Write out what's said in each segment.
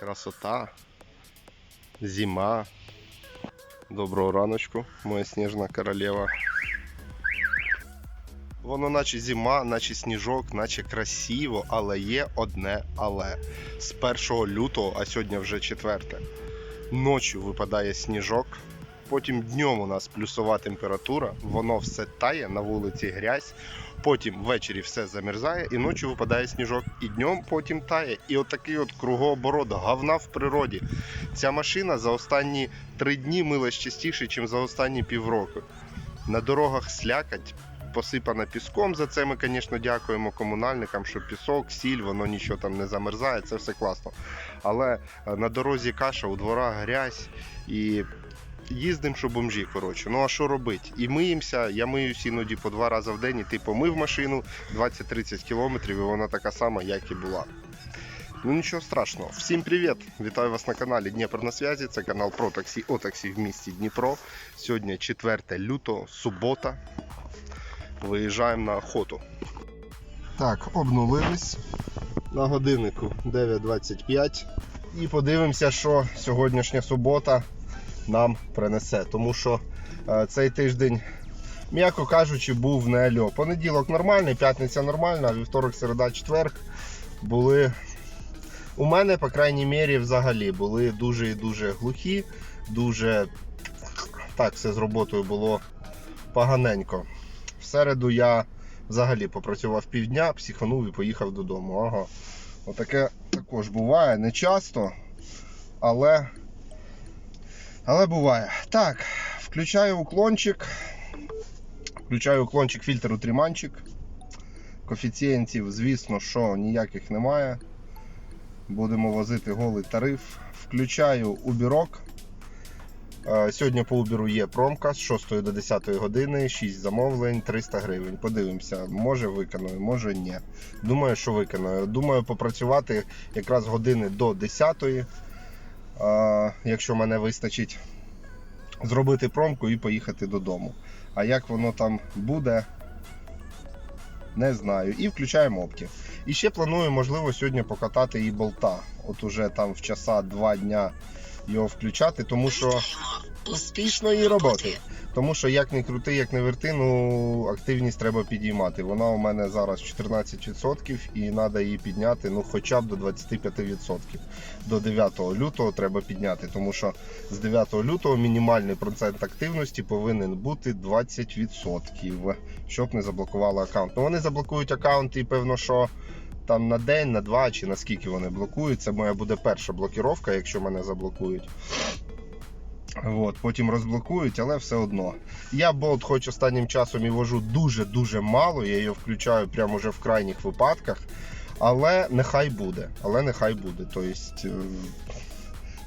Красота. Зима. Доброго раночку, моя сніжна королева. Воно наче зима, наче сніжок, наче красиво, але є одне але. З 1 лютого, а сьогодні вже 4. Ночі випадає сніжок. Потім днем у нас плюсова температура, воно все тає, на вулиці грязь. Потім ввечері все замерзає, і ночі випадає сніжок, і днем потім тає. І отакий от кругооборот говна в природі. Ця машина за останні три дні милась частіше, ніж за останні півроку. На дорогах слякать, посипана піском. За це ми, звісно, дякуємо комунальникам, що пісок, сіль, воно нічого там не замерзає, це все класно. Але е, на дорозі каша, у дворах грязь і. Їздимо, що бомжі, коротше. Ну а що робити? І миємося, я миюсь іноді по два рази в день, і ти помив машину 20-30 кілометрів, і вона така сама, як і була. Ну нічого страшного. Всім привіт! Вітаю вас на каналі Дніпро на зв'язі. Це канал про таксі о таксі в місті Дніпро. Сьогодні 4 лютого, субота. Виїжджаємо на охоту. Так, обнулились. На годиннику 9.25. І подивимося, що сьогоднішня субота нам принесе. Тому що е, цей тиждень, м'яко кажучи, був не альо. Понеділок нормальний, п'ятниця нормальна, а вівторок, середа, четверг були. У мене, по крайній мірі, взагалі були дуже і дуже глухі, дуже так все з роботою було поганенько. В середу я взагалі попрацював півдня, психанув і поїхав додому. Ага. Отаке також буває не часто, але але буває. Так, включаю уклончик. Включаю уклончик, фільтр утриманчик. Коефіцієнтів, звісно, що ніяких немає. Будемо возити голий тариф. Включаю убірок. Е, Сьогодні по убіру є промка з 6 до 10 години, 6 замовлень, 300 гривень. Подивимося, може виконую, може ні. Думаю, що виконую. Думаю, попрацювати якраз години до 10 а, якщо мене вистачить, зробити промку і поїхати додому. А як воно там буде, не знаю. І включаємо опті. І ще планую, можливо, сьогодні покатати і болта. От уже там в часа два дня його включати, тому що успішної роботи. Тому що як не крути, як не верти, ну активність треба підіймати. Вона у мене зараз 14% і треба її підняти ну хоча б до 25%. До 9 лютого треба підняти, тому що з 9 лютого мінімальний процент активності повинен бути 20%, щоб не заблокували аккаунт. Ну вони заблокують аккаунт і певно, що там на день, на два чи на скільки вони блокують. Це моя буде перша блокіровка, якщо мене заблокують. От, потім розблокують, але все одно. Я болт хоч останнім часом і вожу дуже-дуже мало, я її включаю прямо вже в крайніх випадках. Але нехай буде. Але нехай буде. Тобто, е,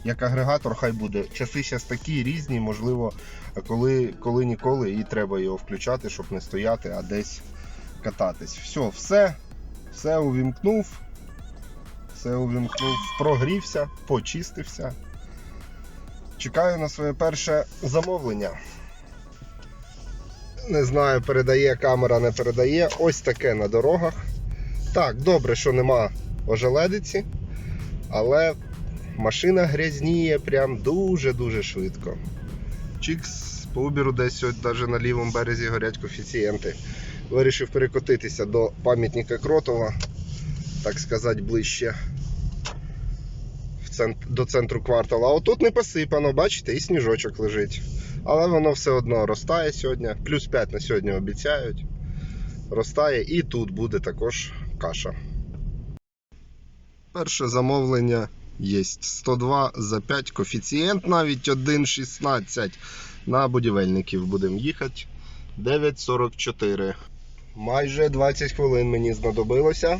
як агрегатор, хай буде. Часи зараз такі різні, можливо, коли, коли ніколи і треба його включати, щоб не стояти, а десь кататись. Все, все, все увімкнув. Все увімкнув, прогрівся, почистився. Чекаю на своє перше замовлення. Не знаю, передає камера, не передає. Ось таке на дорогах. Так, добре, що нема ожеледиці, але машина грязніє прям дуже-дуже швидко. Чікс, по убіру десь сьогодні навіть на лівому березі горять коефіцієнти. Вирішив перекотитися до пам'ятника Кротова, так сказати, ближче до центру квартала. А отут не посипано, бачите, і сніжочок лежить. Але воно все одно ростає сьогодні. Плюс 5 на сьогодні обіцяють. Ростає і тут буде також каша. Перше замовлення є 102 за 5 коефіцієнт, навіть 1,16. На будівельників будемо їхати. 9,44. Майже 20 хвилин мені знадобилося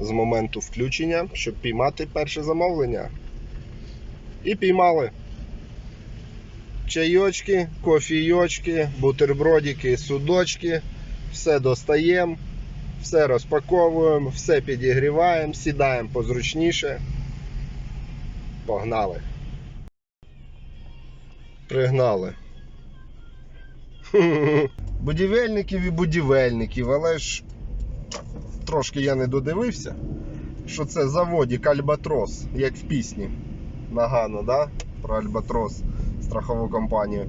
з моменту включення, щоб піймати перше замовлення. І піймали. Чайочки, кофійочки, бутербродики, судочки. Все достаємо, все розпаковуємо, все підігріваємо, сідаємо позручніше. Погнали. Пригнали. Будівельників і будівельників, але ж трошки я не додивився, що це заводік Альбатрос, як в пісні. Нагано, да? Про Альбатрос, страхову компанію.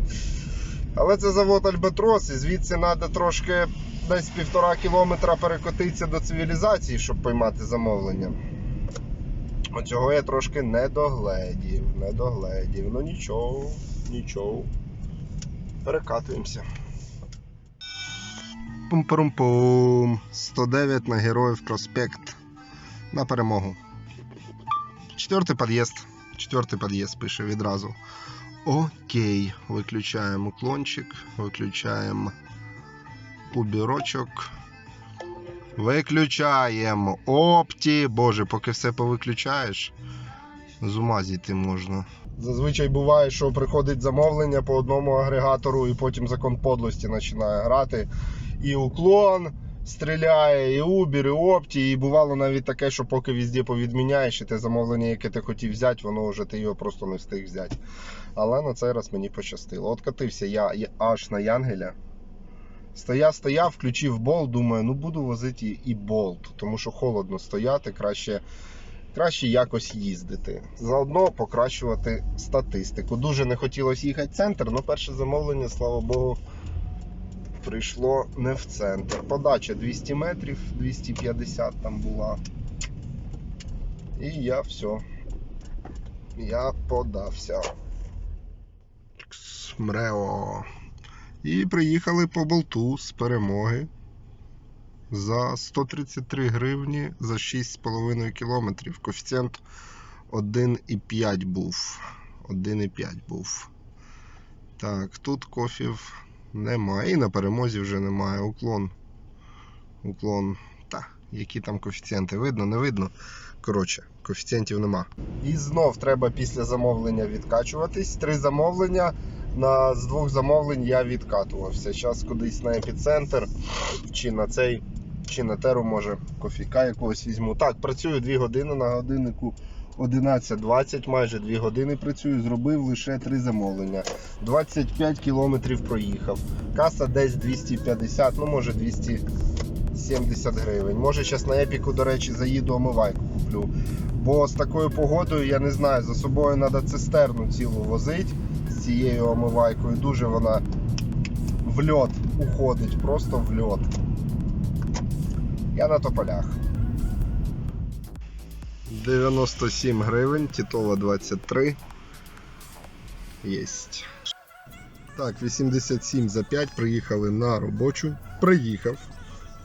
Але це завод Альбатрос, і звідси треба трошки десь півтора кілометра перекотитися до цивілізації, щоб поймати замовлення. Оцього я трошки не догледів, не догледів. Ну нічого, нічого. Перекатуємося. Пум-пум-пум. 109 на Героїв проспект. На перемогу. Четвертий під'їзд. Четвертий під'їзд пише відразу. Окей. Виключаємо уклончик, виключаємо убірочок. Виключаємо опті. Боже, поки все повиключаєш, з ума зійти можна. Зазвичай буває, що приходить замовлення по одному агрегатору, і потім закон подлості починає грати. І уклон стріляє, і Uber, і опті. І бувало навіть таке, що поки везде повідміняєш, і те замовлення, яке ти хотів взяти, воно вже ти його просто не встиг взяти. Але на цей раз мені пощастило. От катився я аж на Янгеля. Стояв, стояв, включив болт, думаю, ну буду возити і- і болт, тому що холодно стояти, краще, краще якось їздити. Заодно покращувати статистику. Дуже не хотілося їхати в центр, але перше замовлення, слава Богу, прийшло не в центр. Подача 200 метрів, 250 там була. І я все. Я подався. Мрео. І приїхали по болту з перемоги за 133 гривні за 6,5 кілометрів. Коефіцієнт 1,5 був. 1,5 був. Так, тут кофів немає. І на перемозі вже немає. Уклон. Уклон. Та, які там коефіцієнти? Видно, не видно. Коротше, коефіцієнтів нема. І знов треба після замовлення відкачуватись. Три замовлення. На з двох замовлень я відкатувався. Зараз кудись на епіцентр, чи на цей, чи на теру, може, кофіка якогось візьму. Так, працюю 2 години на годиннику 11.20, майже 2 години працюю, зробив лише 3 замовлення. 25 кілометрів проїхав. Каса десь 250, ну може 270 гривень. Може зараз на епіку, до речі, заїду омивайку куплю. Бо з такою погодою, я не знаю, за собою треба цистерну цілу возити з цією омивайкою. Дуже вона в льот уходить, просто в льот. Я на тополях. 97 гривень, Тітова 23. Єсть. Так, 87 за 5 приїхали на робочу. Приїхав.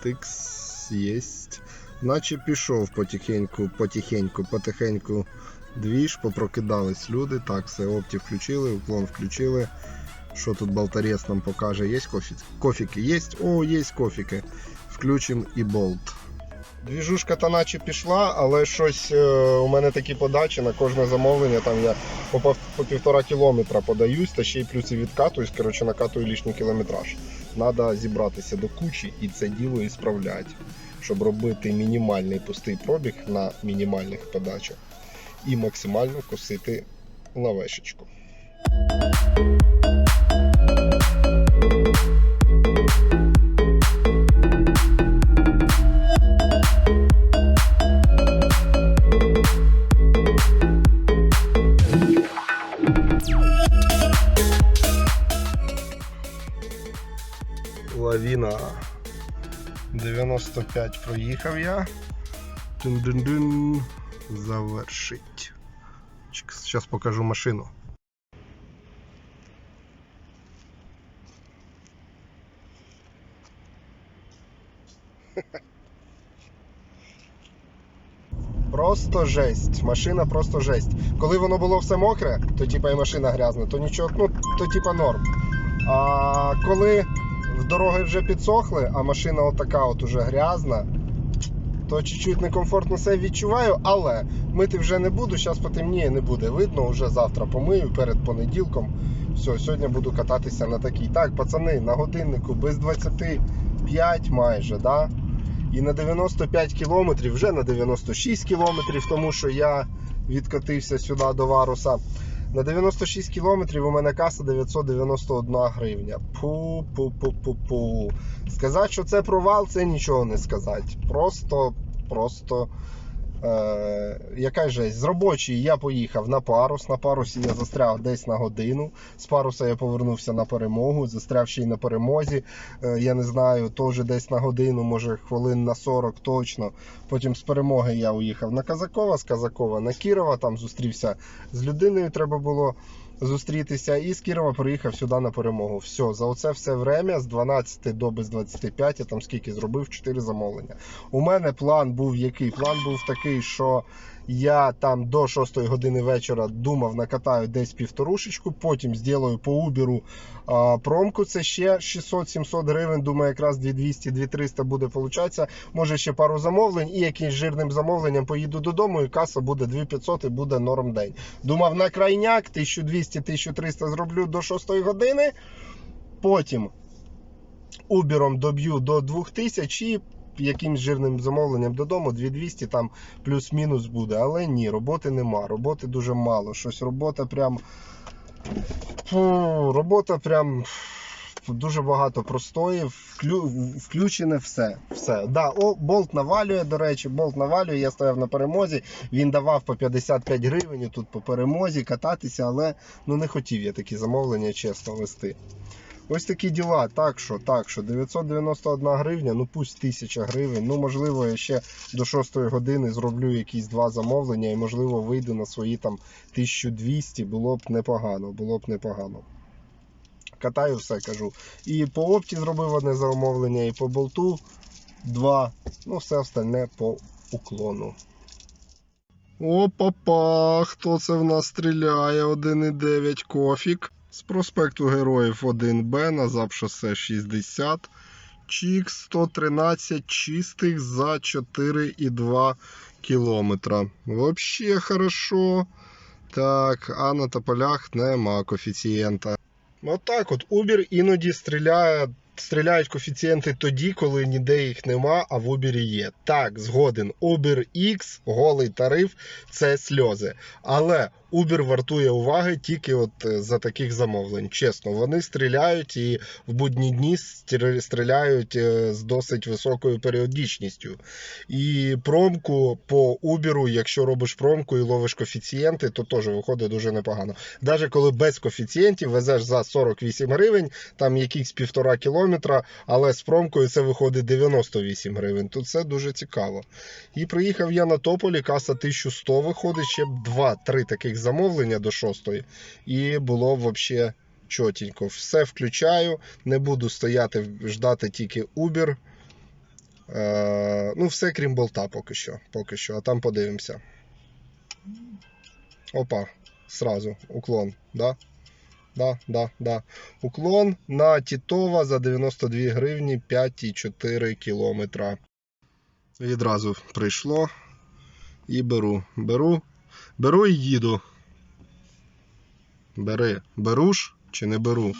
Тикс єсть. Наче пішов потихеньку, потихеньку, потихеньку двіж, попрокидались люди. Так, все, опті включили, уклон включили. Що тут болтарес нам покаже? Є кофі? Кофіки є? О, є кофіки. Включимо і болт. Двіжушка та наче пішла, але щось е, у мене такі подачі на кожне замовлення. Там я по, по півтора кілометра подаюсь, та ще й плюс і відкатуюсь, коротше, накатую лишній кілометраж. Треба зібратися до кучі і це діло і справляти, щоб робити мінімальний пустий пробіг на мінімальних подачах і максимально косити лавешечку. 95 проїхав я. Дин-дин-дин. Завершить. Зараз покажу машину. Просто жесть. Машина просто жесть. Коли воно було все мокре, то типа і машина грязна, то нічого, ну, то типа норм. А коли дороги вже підсохли, а машина отака от уже грязна, то чуть-чуть некомфортно себе відчуваю, але мити вже не буду, зараз потемніє, не буде видно, вже завтра помию перед понеділком. Все, сьогодні буду кататися на такій. Так, пацани, на годиннику без 25 майже, да? І на 95 кілометрів, вже на 96 кілометрів, тому що я відкатився сюди до Варуса. На 96 кілометрів у мене каса 991 гривня. Пу-пу-пу-пу-пу. Сказати, що це провал, це нічого не сказати. Просто, просто Е, яка жесть? З робочої я поїхав на парус. На парусі я застряг десь на годину. З паруса я повернувся на перемогу, застряв ще й на перемозі. Е, я не знаю, теж десь на годину, може хвилин на 40 точно. Потім з перемоги я уїхав на Казакова, з Казакова на Кірова. Там зустрівся з людиною, треба було зустрітися. І з Кірова приїхав сюди на перемогу. Все, за оце все время з 12 до без 25, я там скільки зробив 4 замовлення. У мене план був який? План був такий, що я там до 6 години вечора думав, накатаю десь півторушечку, потім зроблю по а, промку. Це ще 600-700 гривень. Думаю, якраз 2200-2300 буде получатися. Може ще пару замовлень і якимсь жирним замовленням поїду додому, і каса буде 2500 і буде норм день. Думав, на крайняк 1200-1300 зроблю до 6 години. Потім Убером доб'ю до 2000 і якимсь жирним замовленням додому 2200 там плюс-мінус буде. Але ні, роботи нема. Роботи дуже мало. Щось робота прям. Фу, робота прям. Дуже багато простої, вклю... включене все. все. Да, о, болт навалює, до речі, болт навалює. Я стояв на перемозі, він давав по 55 гривень тут по перемозі кататися, але ну не хотів я такі замовлення чесно вести. Ось такі діла. Так що, так що 991 гривня, ну пусть 1000 гривень. Ну, можливо, я ще до 6 години зроблю якісь два замовлення і, можливо, вийду на свої там 1200. Було б непогано. Було б непогано. Катаю все, кажу. І по опті зробив одне замовлення, і по болту два. Ну, все остальне по уклону. Опа-па, хто це в нас стріляє? 1,9 кофік. З проспекту Героїв 1Б на ЗАП шосе 60. Чік 113 чистих за 4,2 кілометра. Вообще хорошо. Так, а на тополях нема коефіцієнта. Отак от Uber іноді стріляє. Стріляють коефіцієнти тоді, коли ніде їх нема, а в Uber є. Так, згоден. Uber X, голий тариф це сльози. Але Uber вартує уваги тільки от е, за таких замовлень. Чесно, вони стріляють і в будні дні стріляють е, з досить високою періодичністю. І промку по Uber, якщо робиш промку і ловиш коефіцієнти, то теж виходить дуже непогано. Навіть коли без коефіцієнтів везеш за 48 гривень, там якісь півтора кілометра, але з промкою це виходить 98 гривень. Тут це дуже цікаво. І приїхав я на Тополі, каса 1100 виходить, ще б 2-3 таких замовлення до 6 і було взагалі чотенько. Все включаю, не буду стояти, ждати тільки Uber. Е, ну, все крім болта поки що. Поки що, а там подивимося. Опа, сразу, уклон, да? Да, да, да. Уклон на Тітова за 92 гривні 5,4 кілометра. Відразу прийшло. І беру. Беру. Беру і їду. Бери. Беру ж чи не беру?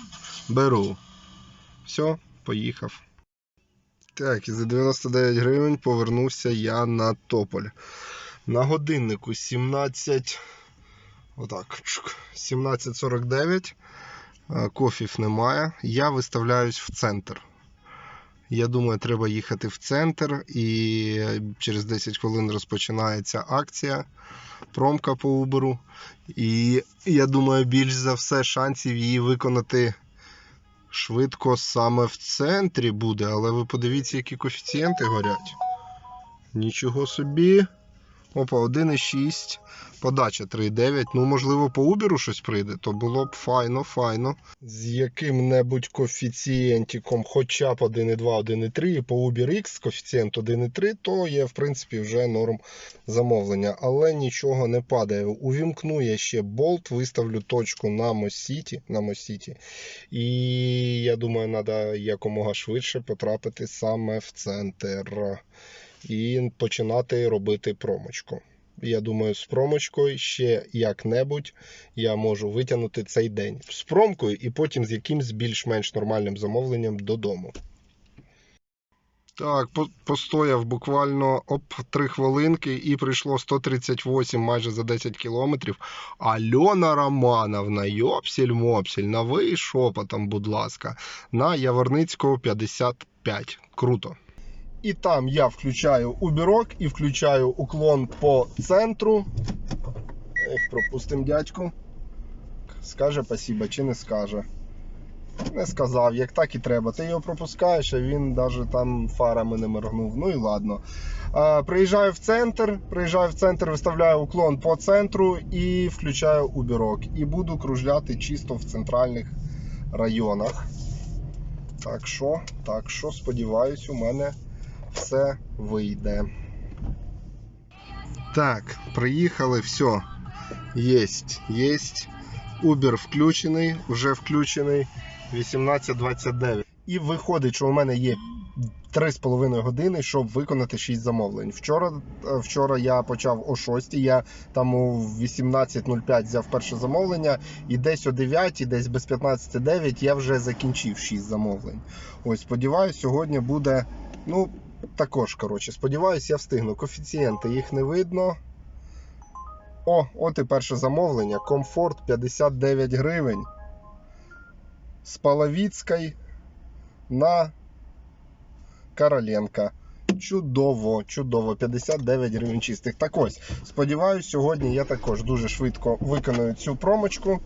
Беру. Все, поїхав. Так, і за 99 гривень повернувся я на Тополь. На годиннику 17. Отак. 17.49. Е, Кофів немає. Я виставляюсь в центр. Я думаю, треба їхати в центр, і через 10 хвилин розпочинається акція. Промка по Уберу. І я думаю, більш за все шансів її виконати швидко саме в центрі буде. Але ви подивіться, які коефіцієнти горять. Нічого собі. Опа, 1,6. Подача 3,9. Ну, можливо, по Uber щось прийде, то було б файно, файно. З яким-небудь коефіцієнтиком, хоча б 1,2, 1,3, і по Uber X коефіцієнт 1,3, то є, в принципі, вже норм замовлення. Але нічого не падає. Увімкну я ще болт, виставлю точку на Мосіті. На Мосіті. І я думаю, треба якомога швидше потрапити саме в центр і починати робити промочку. Я думаю, з промочкою ще як-небудь я можу витягнути цей день з промкою і потім з якимсь більш-менш нормальним замовленням додому. Так, постояв буквально оп 3 хвилинки і прийшло 138 майже за 10 кілометрів. Альона Романовна, йопсіль-мопсіль, на ви шопотом, будь ласка, на Яворницького 55. Круто. І там я включаю убірок і включаю уклон по центру. Ех, пропустим дядьку. Скаже спасибо чи не скаже. Не сказав, як так і треба. Ти його пропускаєш, а він навіть там фарами не моргнув. Ну і ладно. А, приїжджаю в центр, приїжджаю в центр, виставляю уклон по центру і включаю убірок. І буду кружляти чисто в центральних районах. Так що, так що, сподіваюсь, у мене все вийде. Так, приїхали, все. Єсть, єсть. Uber включений, вже включений 18.29. І виходить, що у мене є 3,5 години, щоб виконати 6 замовлень. Вчора, е, вчора я почав о 6, я там у 18.05 взяв перше замовлення, і десь о 9, десь без 15.09 я вже закінчив 6 замовлень. Ось, сподіваюся, сьогодні буде. Ну, також, коротше, сподіваюся, я встигну. Коефіцієнти їх не видно. О, от і перше замовлення. Комфорт 59 гривень. З Палавіцької на Короленка. Чудово, чудово, 59 гривень чистих. Так ось, сподіваюсь, сьогодні я також дуже швидко виконую цю промочку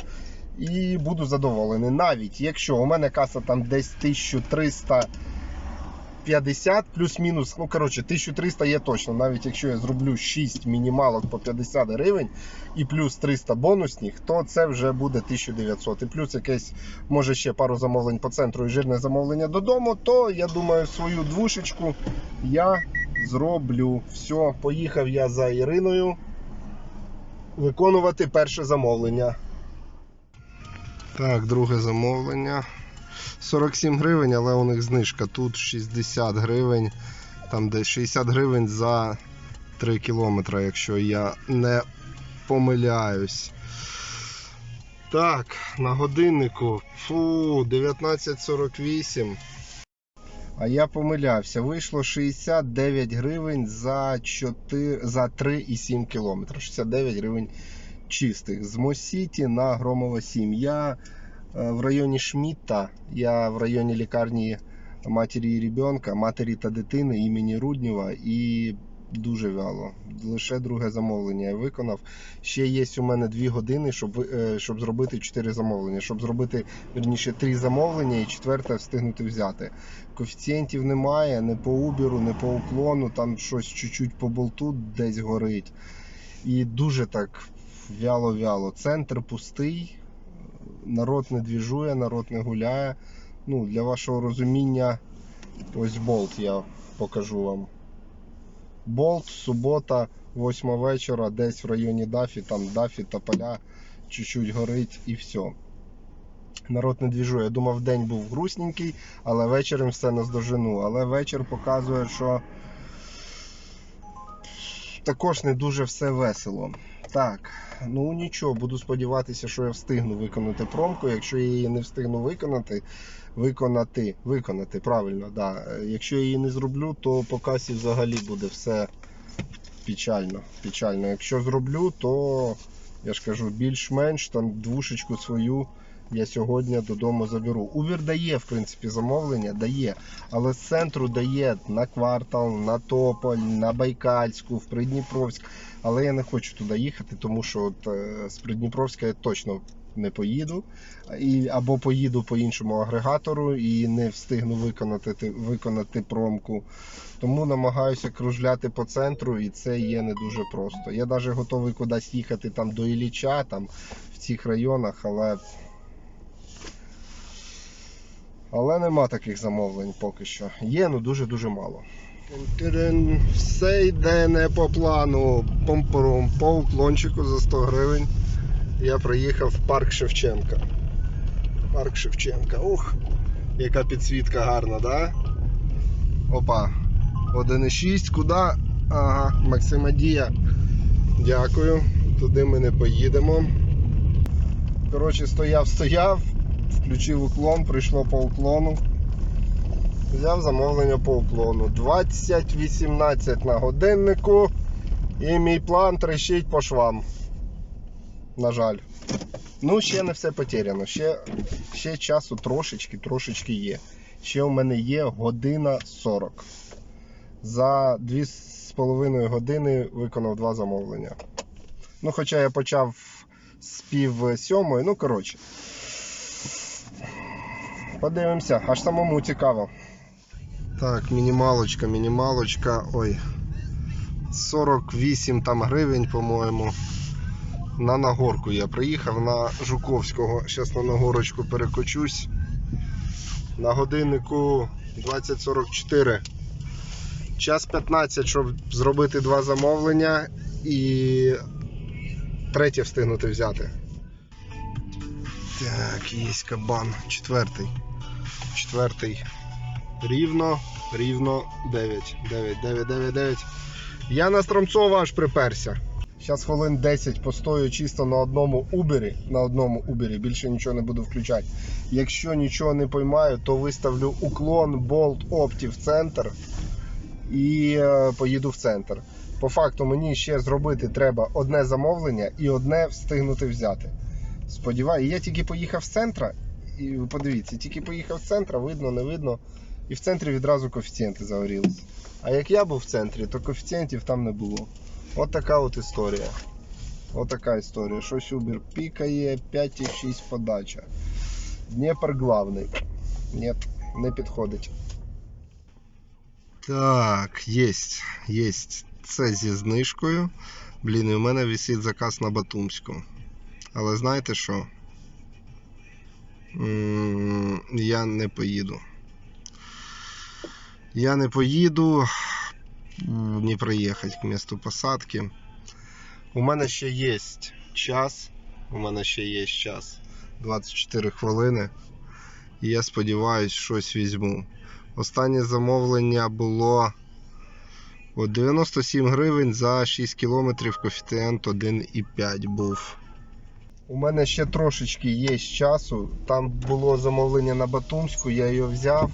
і буду задоволений. Навіть якщо у мене каса там десь 1350 плюс-мінус, ну коротше, 1300 є точно. Навіть якщо я зроблю 6 мінімалок по 50 гривень і плюс 300 бонусних, то це вже буде 1900. І плюс якесь, може ще пару замовлень по центру і жирне замовлення додому, то я думаю, свою двушечку я зроблю. Все, поїхав я за Іриною виконувати перше замовлення. Так, друге замовлення. 47 гривень, але у них знижка. Тут 60 гривень, там десь 60 гривень за 3 кілометри, якщо я не помиляюсь. Так, на годиннику. Фу, 19.48. А я помилявся. Вийшло 69 гривень за 4, за 3,7 кілометри. 69 гривень чистих. З Мосіті на Громова 7. Я в районі Шмітта, я в районі лікарні матері і ребенка, матері та дитини імені Руднєва і дуже вяло. Лише друге замовлення я виконав. Ще є у мене 2 години, щоб, е, щоб зробити 4 замовлення. Щоб зробити вірніше 3 замовлення і четверте встигнути взяти. Коефіцієнтів немає, не по убіру, не по уклону, там щось чуть-чуть по болту десь горить. І дуже так вяло-вяло. Центр пустий, народ не двіжує, народ не гуляє. Ну, для вашого розуміння, ось болт я покажу вам. Болт, субота, 8 вечора, десь в районі Дафі, там Дафі та поля чуть-чуть горить і все. Народ не двіжує. Я думав, день був грустненький, але вечором все наздожену. Але вечір показує, що також не дуже все весело. Так, ну нічого, буду сподіватися, що я встигну виконати промку. Якщо я її не встигну виконати, виконати, виконати, правильно, да. Якщо я її не зроблю, то по касі взагалі буде все печально. печально. Якщо зроблю, то я ж кажу, більш-менш там двушечку свою я сьогодні додому заберу. Убір дає, в принципі, замовлення, дає. Але з центру дає на квартал, на Тополь, на Байкальську, в Придніпровськ. Але я не хочу туди їхати, тому що от, е, з Придніпровська я точно не поїду. І, або поїду по іншому агрегатору і не встигну виконати, ти- виконати промку. Тому намагаюся кружляти по центру, і це є не дуже просто. Я навіть готовий кудись їхати там до Ілліча, там в цих районах, але. Але нема таких замовлень поки що. Є, ну дуже-дуже мало. Все йде не по плану. Помпором по уклончику за 100 гривень. Я приїхав в парк Шевченка. Парк Шевченка. Ух, яка підсвітка гарна, да? Опа. 1,6. Куди? Ага, Максимадія. Дякую. Туди ми не поїдемо. Коротше, стояв, стояв, включив уклон, прийшло по уклону. Взяв замовлення по уклону. 20.18 на годиннику. І мій план трещить по швам. На жаль. Ну, ще не все потеряно. Ще, ще часу трошечки, трошечки є. Ще у мене є година 40. За 2,5 години виконав два замовлення. Ну, хоча я почав з пів сьомої, ну коротше. Подивимося, аж самому цікаво. Так, мінімалочка, мінімалочка. Ой. 48 там гривень, по-моєму. На Нагорку я приїхав на Жуковського. Зараз на Нагорочку перекочусь. На годиннику 20.44. Час 15, щоб зробити два замовлення і третє встигнути взяти. Так, є кабан. Четвертий. Четвертий. Рівно, рівно 9. 9, 9, 9, 9. Я на Стромцова аж приперся. Зараз хвилин 10 постою чисто на одному убері. На одному убері, більше нічого не буду включати. Якщо нічого не поймаю, то виставлю уклон болт опті в центр і е, поїду в центр. По факту мені ще зробити треба одне замовлення і одне встигнути взяти. Сподіваюся, я тільки поїхав з центра, і ви подивіться, тільки поїхав з центра, видно, не видно. І в центрі відразу коефіцієнти загорілися. А як я був в центрі, то коефіцієнтів там не було. От така от історія. От така історія. Щось Uber пікає, 5,6 подача. Дніпр главний. Ні, не підходить. Так, єсть, єсть. Це зі знижкою. Блін, і у мене висить заказ на Батумську. Але знаєте що? Я не поїду. Я не поїду. Не проїхати к місту посадки. У мене ще є час. У мене ще є час. 24 хвилини. І я сподіваюся, щось візьму. Останнє замовлення було от 97 гривень за 6 кілометрів коефіцієнт 1,5 був. У мене ще трошечки є часу. Там було замовлення на Батумську, я його взяв,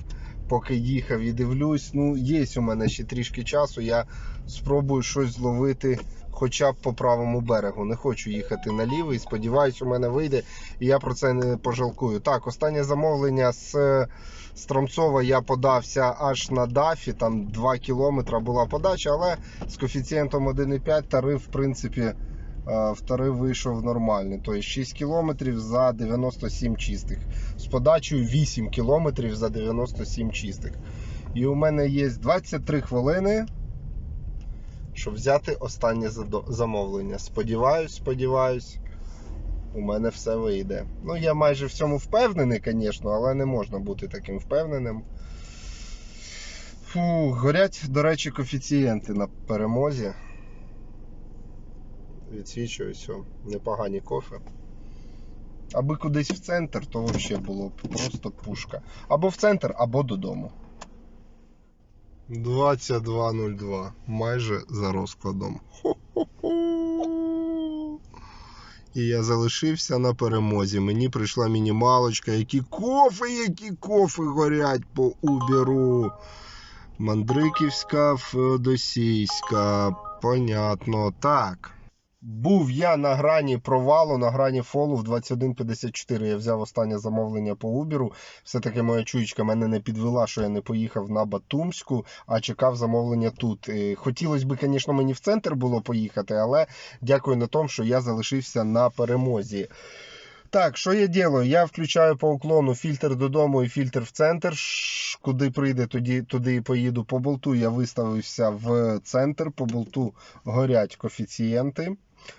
поки їхав і дивлюсь. Ну, є у мене ще трішки часу. Я спробую щось зловити хоча б по правому берегу. Не хочу їхати на лівий. Сподіваюсь, у мене вийде, і я про це не пожалкую. Так, останнє замовлення з Стромцова я подався аж на дафі. Там 2 кілометри була подача, але з коефіцієнтом 1,5 тариф, в принципі, е, в тариф вийшов нормальний. Тобто 6 кілометрів за 97 чистих. З подачею 8 кілометрів за 97 чистих. І у мене є 23 хвилини, щоб взяти останнє замовлення. Сподіваюсь, сподіваюсь, у мене все вийде. Ну, я майже в цьому впевнений, звісно, але не можна бути таким впевненим. Фу, горять, до речі, коефіцієнти на перемозі. Відсвічую все, непогані кофе. Аби кудись в центр, то взагалі було б просто пушка. Або в центр, або додому. 22.02. Майже за розкладом. Хо-хо-хо. І я залишився на перемозі. Мені прийшла мінімалочка. Які кофи, які кофи горять по Уберу. Мандриківська, Феодосійська. Понятно. Так. Був я на грані провалу, на грані фолу в 21.54. Я взяв останнє замовлення по Уберу. Все-таки моя чуєчка мене не підвела, що я не поїхав на Батумську, а чекав замовлення тут. Хотілося б, звісно, мені в центр було поїхати, але дякую на тому, що я залишився на перемозі. Так, що я делаю? Я включаю по уклону фільтр додому і фільтр в центр. Куди прийде, тоді, туди і поїду. По болту я виставився в центр. По болту горять коефіцієнти.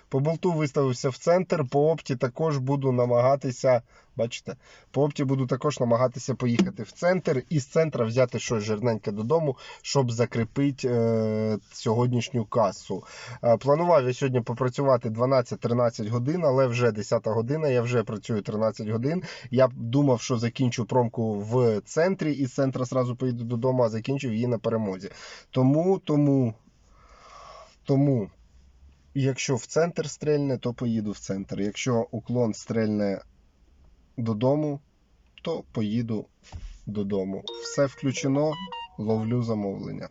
По болту виставився в центр. По опті також буду намагатися. Бачите, по опті буду також намагатися поїхати в центр і з центра взяти щось жирненьке додому, щоб закріпити е, сьогоднішню касу. Е, Планував я сьогодні попрацювати 12-13 годин, але вже 10 година, я вже працюю 13 годин. Я думав, що закінчу промку в центрі і з центра зразу поїду додому, а закінчив її на перемозі. Тому, тому, тому, якщо в центр стрельне, то поїду в центр. Якщо уклон стрельне додому, то поїду додому. Все включено, ловлю замовлення.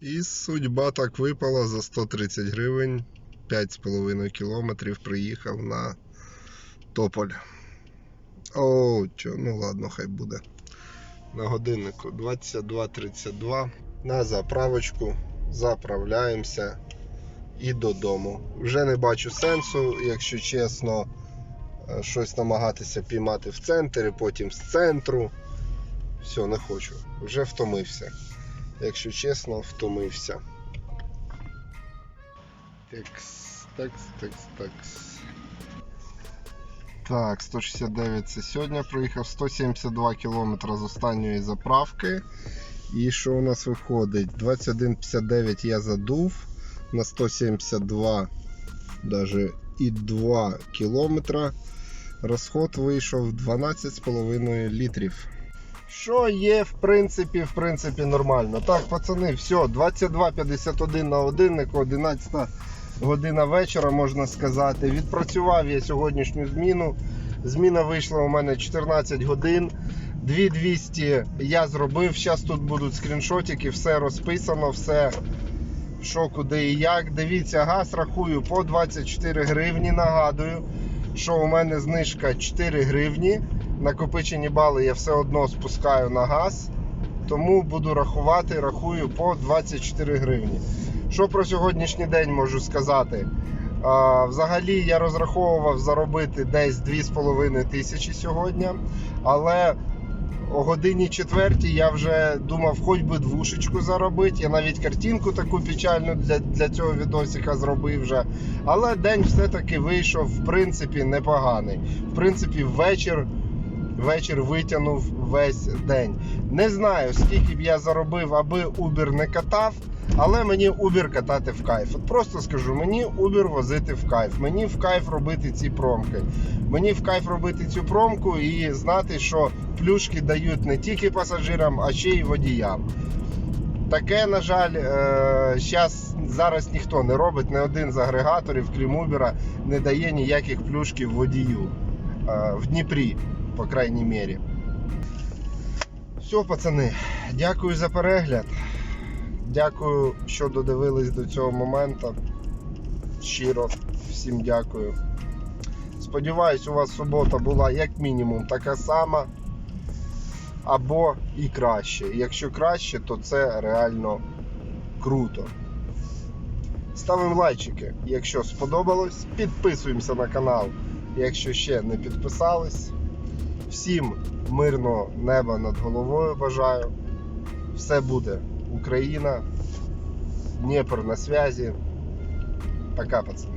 І судьба так випала за 130 гривень. 5,5 кілометрів приїхав на Тополь. О, чо, ну ладно, хай буде. На годиннику 22.32. на заправочку, заправляємося і додому. Вже не бачу сенсу, якщо чесно, е, щось намагатися піймати в центрі, потім з центру. Все, не хочу. Вже втомився. Якщо чесно, втомився. Текс, текс, текс, текс. Так, 169 це сьогодні проїхав 172 км з останньої заправки. І що у нас виходить? 21,59 я задув на 172 даже і 2 кілометра. Розход вийшов 12,5 літрів. Що є, в принципі, в принципі, нормально. Так, пацани, все, 22.51 на годиннику, 11 година вечора, можна сказати. Відпрацював я сьогоднішню зміну. Зміна вийшла у мене 14 годин. 2200 я зробив. Зараз тут будуть скріншотики, все розписано, все що, куди і як. Дивіться, газ рахую по 24 гривні. Нагадую, що у мене знижка 4 гривні. Накопичені бали я все одно спускаю на газ. Тому буду рахувати, рахую по 24 гривні. Що про сьогоднішній день можу сказати? А, взагалі я розраховував заробити десь 2,5 тисячі сьогодні, але о годині четвертій я вже думав, хоч би двушечку заробити. Я навіть картинку таку печальну для, для цього відосика зробив вже. Але день все-таки вийшов, в принципі, непоганий. В принципі, вечір, вечір витягнув весь день. Не знаю, скільки б я заробив, аби Uber не катав. Але мені Uber катати в кайф. От просто скажу, мені Uber возити в кайф. Мені в кайф робити ці промки. Мені в кайф робити цю промку і знати, що плюшки дають не тільки пасажирам, а ще й водіям. Таке, на жаль, е, щас, зараз ніхто не робить, не один з агрегаторів, крім Uber, не дає ніяких плюшків водію. Е, В Дніпрі, по крайній мірі. Все, пацани, дякую за перегляд. Дякую, що додивились до цього моменту. Щиро всім дякую. Сподіваюсь, у вас субота була як мінімум така сама. Або і краще. Якщо краще, то це реально круто. Ставимо лайчики, якщо сподобалось. Підписуємося на канал, якщо ще не підписались. Всім мирного неба над головою бажаю. Все буде Україна. Днепр на связи. Пока, пацани.